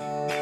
อ๋อ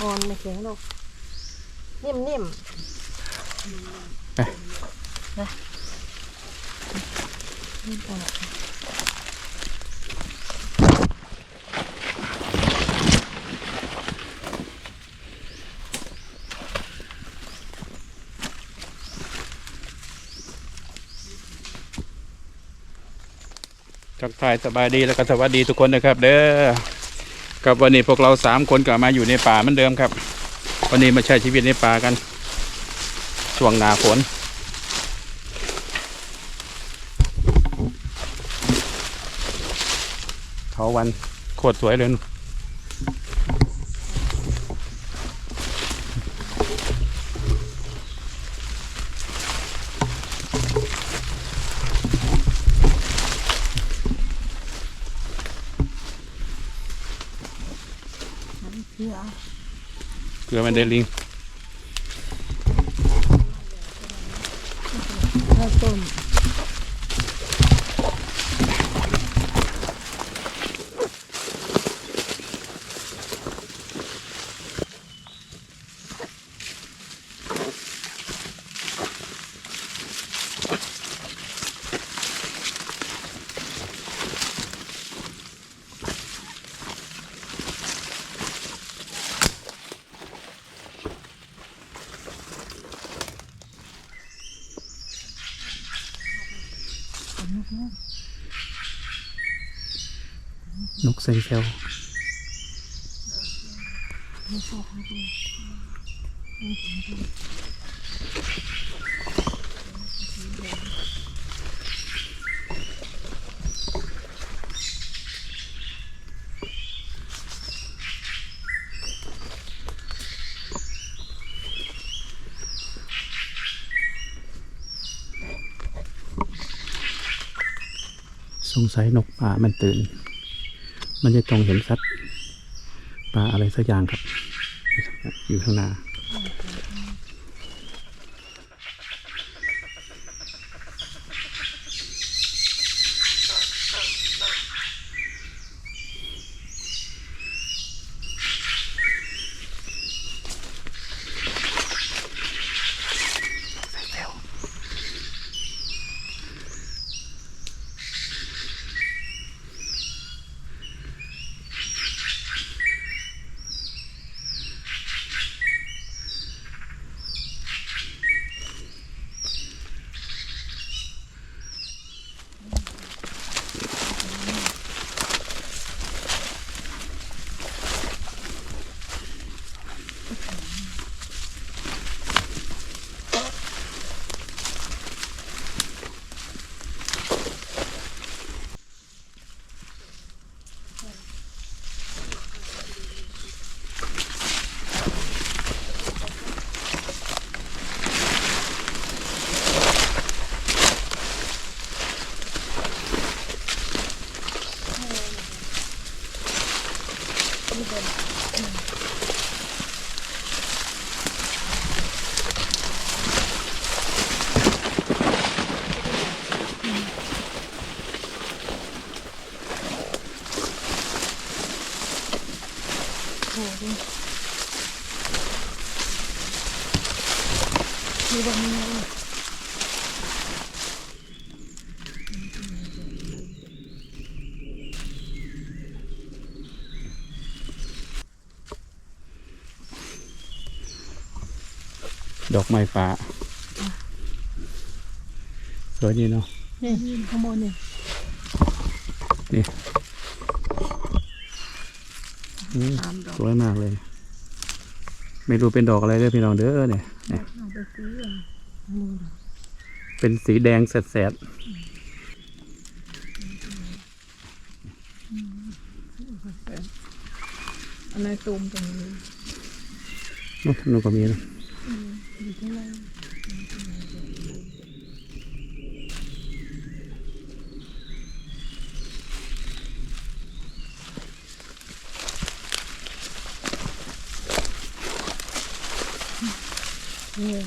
อ่อนไม่แข็งหรอกนิ่มนิ่มไปนะนิ่มอ่อนทักทายสบายดีแล้วก็สวัสดีทุกคนนะครับ เด้อ กับวันนี้พวกเราสามคนกลับมาอยู่ในป่าเหมือนเดิมครับ วันนี้มาใช้ชีวิตในป่ากัน ช่วงหนาฝนเขาวันโคตรสวยเลยนู่น เพื่อ เกลือมันเดลิง เริ่มต้นน กใส่เซลสงสัยนกป่ามันตื่น มันจะจองเห็นสัตว์ปลาอะไรสักอย่างครับ อยู่ข้างหน้า เโหดิมีบะหมี่ ดอกไม้ฟ้าสวยดีเนาะนี่ข้างบนนี่อืมสามดอกสวยมากเลย ไม่รู้เป็นดอกอะไรเด้อพี่น้องเด้อเนี่ยเนี่ยเอาไปซื้ออะมือดอกเป็นสีแดงแสดอันไหนตูมตรงนี้ๆนู่นนู่นก็มีนะ อยู่ข้างในนี่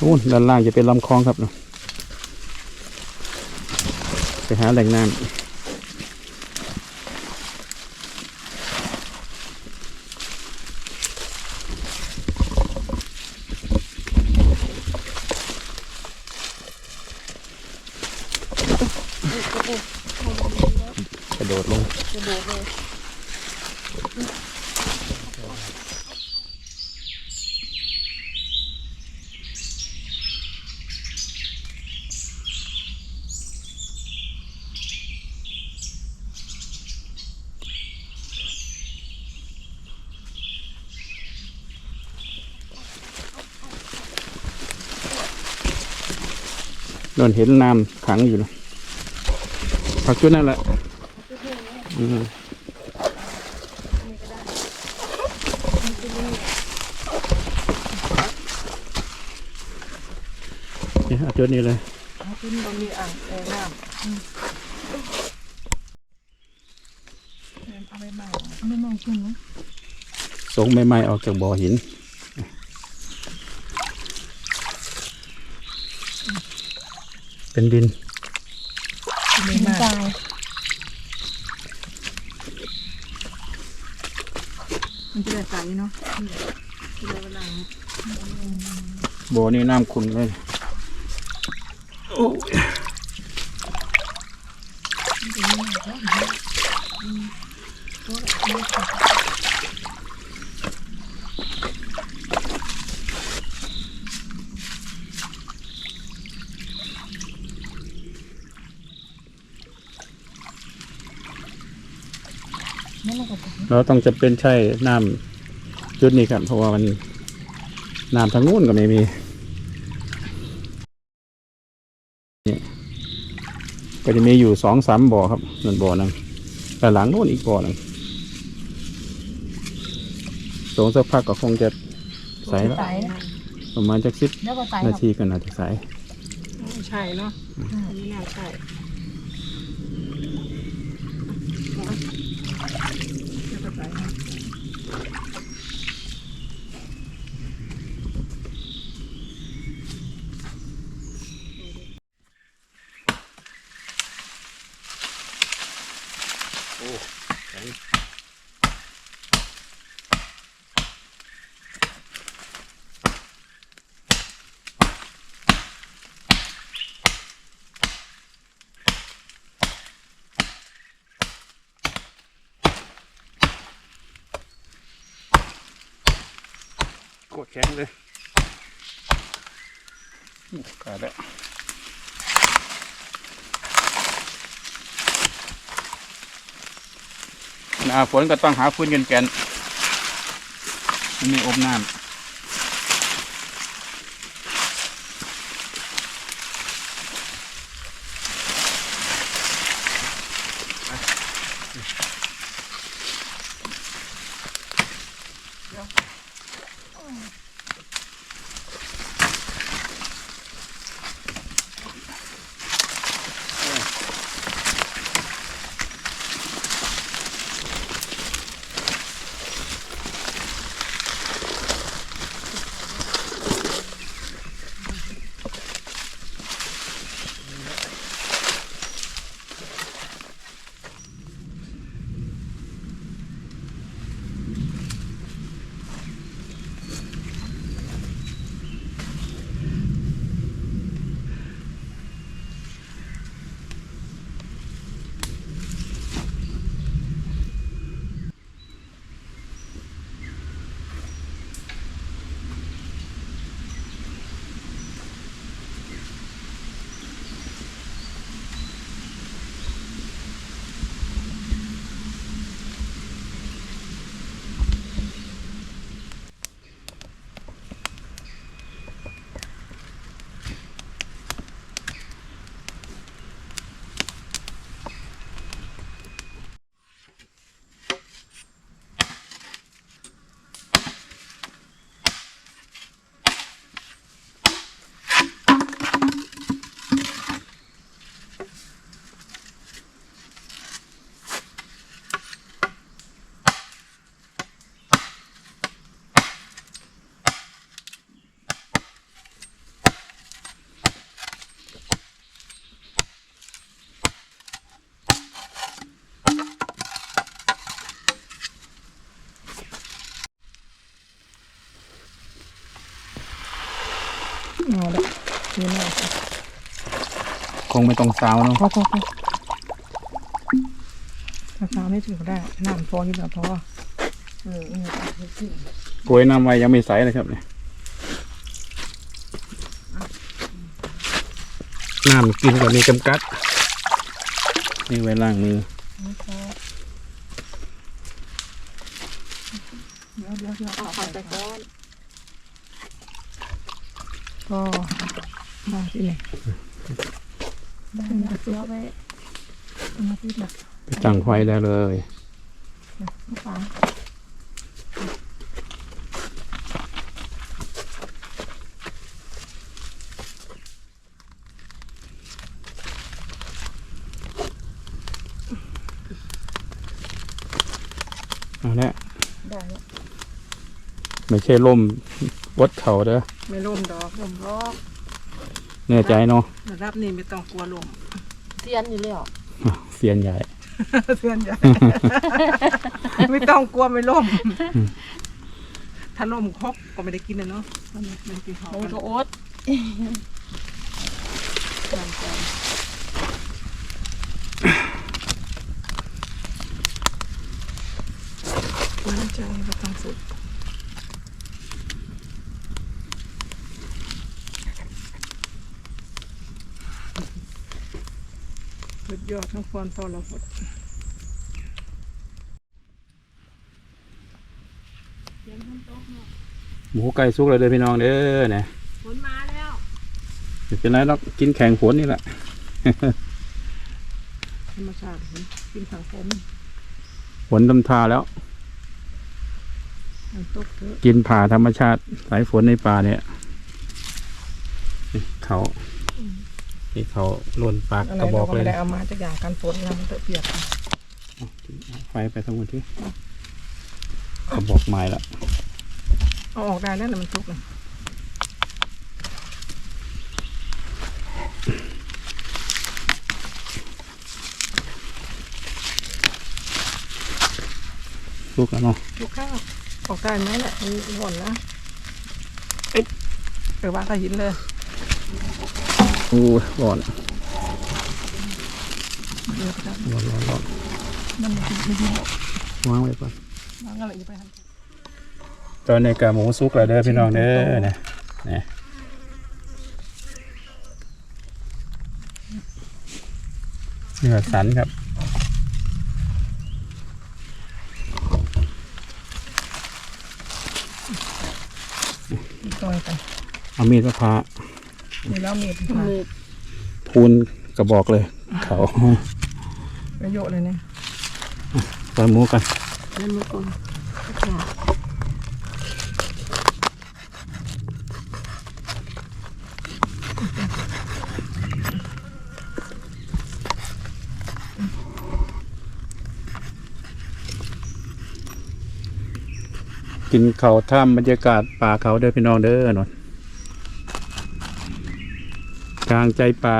นู่นด้านล่างจะเป็นลำคลองครับเนาะ ไปหาแหล่งน้ำกระโดดลงกระโดดเลย นนเห็นน้ำขังอยู่นะพักจุดนั่นแหละอืมเนี่ยเอาจุดนี้เลยเอาขึ้นตรงนี้อ่างแอร์น้ำอืมเอาไปใหม่เอาไปใหม่ขึ้นนะสงใหม่ๆออกจากบ่อหิน เป็นดินไม่มากมันจะได้ใสเนาะจะได้เวลาบ่อนี่น้ำขุ่นเลยโอ้ย เราต้องจะเป็นใช่น้ำจุดนี้ครับ เพราะว่ามันน้ำทางนู้นก็ไม่มีเนี่ยก็จะมีอยู่สองสามบ่อครับนั่นบ่อหนึงแต่หลังนู้นอีกบ่อหนึงสงสักพักก็คงจะใสแล้วใสประมาณจักสิบแล้วก็ใสนาทีก็น่าจะใสไม่ใช่เนาะไม่น่าใช่แล้วก็ใสเนาะ กดแข็งเลยขาดแล้วหน้าฝนก็ต้องหาฟืนกันแกนมันมีอบน้ำ นี่น่าคงไม่ต้องซาวเนาะพอพอพอถ้าสาวไม่ถือก็ได้น้ำพอที่แบบพอเออเนี่ยเอาขึ้นกล้วยน้ำไว้ยังไม่ใสเลยครับเนี่ยน้ำกินก็มีจำกัด นี่ไว้ล้างมือ ไม่พอเดี๋ยวเดี๋ยวเดี๋ยวเอาไปก่อนก็ มาที่ไหนได้นะเดี๋ยวไปมาที่หลักไปตั้งไฟได้เลยมะพร้าวเอาละได้แล้วไม่ใช่ล่มวัดเขาเด้อไม่ล่มดอกล่มรอก แน่ใจเนาะระดับนี้ไม่ต้องกลัวลมเทียนอยู่แล้วเสียนใหญ่เทียนใหญ่ไม่ต้องกลัวไม่ล่ม ถ้าล่มครบก็ไม่ได้กินนะเนาะมันไม่กินหอมมันก็อดมันใจเราต้องฝึกสุด ยอดทั้งฟอนพอเราหมดหมูไก่สุกเลยเด้อพี่น้องเด้อเนี่ยฝนมาแล้วไม่เป็นไรหรอกกินแข่งฝนนี่แหละ ธรรมชาติฝนกินถังฝนฝนตำทาแล้ว มันตกเถอะกินผ่าธรรมชาติ สายฝนในป่าเนี่ยนี่เขา ที่เขาหล่นปากอะไรกระบเราอกก็เลไม่ยได้เอามาจากอย่างกันฝนเรามันเตอะเปียกเอาไฟไปทั้งหมดที่กระบอกไม้ละเอาออกได้แล้วนะมันทุกเลยสุกแล้วเนาะทุกข้าวออกได้ไหมเนี่ยมีหล่นนะเอ๊ะไปวางกับหินเลย อู้ร้อนเดี๋ยวไปทร้อนร้อนร้อนำมันไม่ดีวางไว้ก่อนวางอะไรอยู่ไปทำตอนนี้กะหมูสุกแล้วเด้อพี่น้องเด้อเนี่ยเนี่ยเนื้อสันครับต่อยไปเอามีดมะพร้าว มีแล้วมีดมามือพูนกระบอกเลย เขาประโยชน์เลยเนี่ยใส่หมูกันนั่นมือก่อนกินเขาวท่ามบรรยากาศป่าเขาเด้อพี่น้องเด้อหนอน กลางใจป่า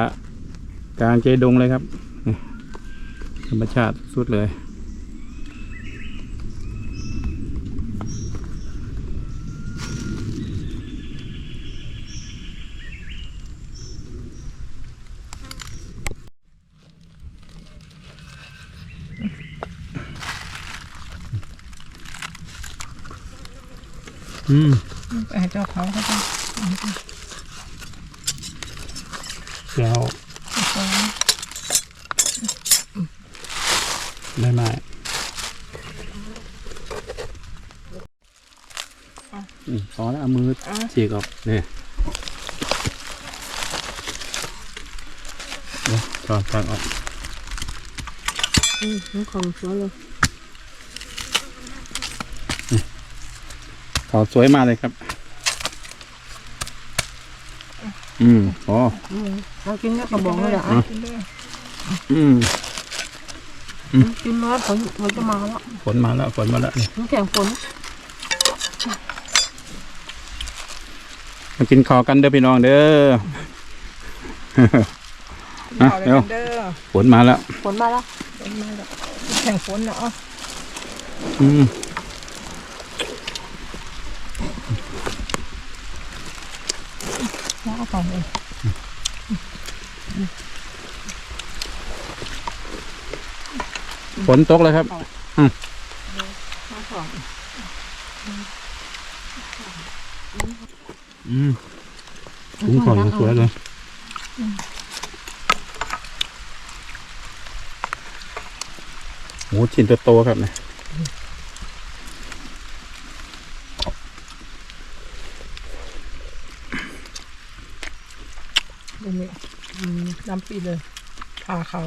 กลางใจดงเลยครับนี่ธรรมชาติสุดเลยอืมไปให้เจ้าเขาเขาจะ เดี๋ยวได้ไหมอืมพอแล้วเอามือฉีกออกนี่เดี๋ยวถอดปากออกอืมน้ำของสวยเลยเขาสวยมากเลยครับ อืมอ๋อ เรากินก็กระบอกเลยอะกินเลยอืมกินมาฝนฝนจะมาแล้วฝนมาแล้วฝนมาแล้วนี่น้ำแข็งฝนมากินข้าวกันเด้อพี่น้องเด้ออะเอาเลยเดี๋ยวกันเด้อฝนมาแล้วฝนมาแล้วฝนมาแล้วแข่งฝนเนาะอืมแล้วเอาไปเลย ฝนตกเลยครับมาสองอืมถุงก่อนก็สวยเลยโอ้ชิ้นโตๆครับเนี่ย ตรงนี้อื มน้ำปีเลยพาเขา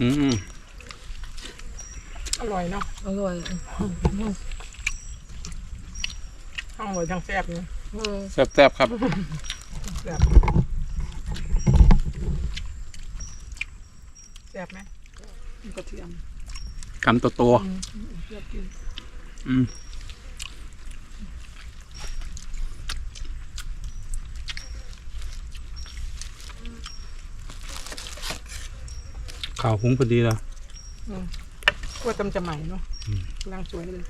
อืมอร่อยเนาะอร่อยทั้งอร่อยทั้งแซ่บเนี่ยเออแซ่บๆครับแซ่บ แซ่บไหมมีกระเทียมคำโตเทียบกินๆอืมข่าวหุ้งพอดีแล้วว่าจำจะใหม่เนาะกำลังสวยเลย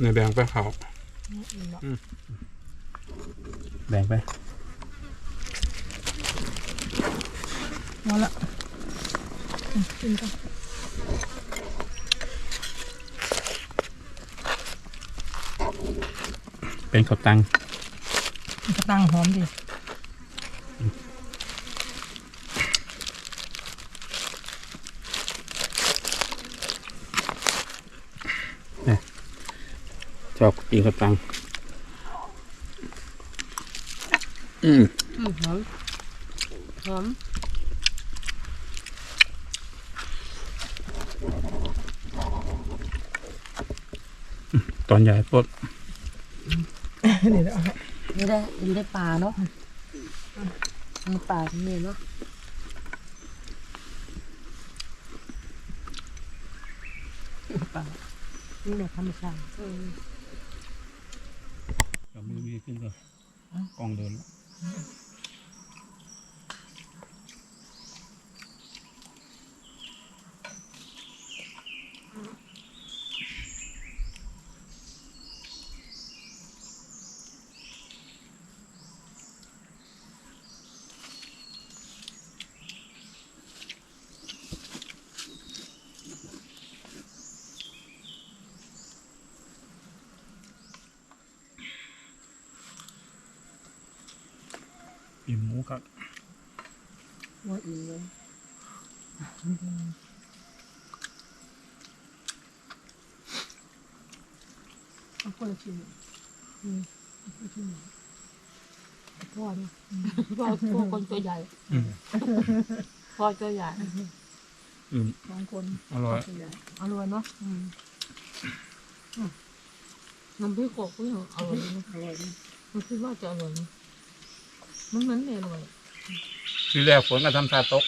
ในแบ่งไปเขาอืมแบ่งไปมาละกินกันเป็นข้าวตังกระตังหอมดิ ชอบกินข้าวตังอืมอืมหอมหอมตอนใหญ่ปดเดี๋ยวเอาให้ไม่ได้อยู่ในป่าเนาะในป่าที่นี่เนาะป่านี่แบบธรรมชาติเอามือมี ขึ้นเลยกองเดินแล้วหมูครับ ว่าอีกเลยเอาคนละชิ้นพ่อเนี่ยพ่อพ่อคนตัวใหญ่อืมพ่อตัวใหญ่อืมสองคนอร่อย ตัวใหญ่อร่อยเนาะอืมอืมน้ำพริกกบก็ยังอร่อยนะอร่อยนะมันคิดว่าจะอร่อยนะมันเหมือนไม่อร่อย ทีแรกฝนก็ทำท่าตก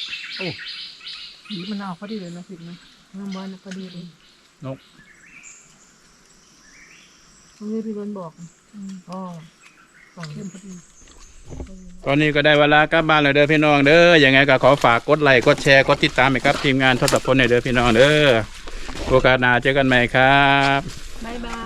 ผีมันเอาเขาดีเลยนะผิดนะน้ำมันก็ดีเลยนกมันไม่พี่รนบอกอ๋อฝั่งเข้มพอดีตอนนี้ก็ได้เวลากลับบ้านแล้วเด้อพี่น้องเด้อยังไงก็ขอฝากกดไลค์กดแชร์กดติดตามให้ครับทีมงานทศพลในอยเด้อพี่น้องเด้อโอกาสหน้าเจอกันใหม่ครับ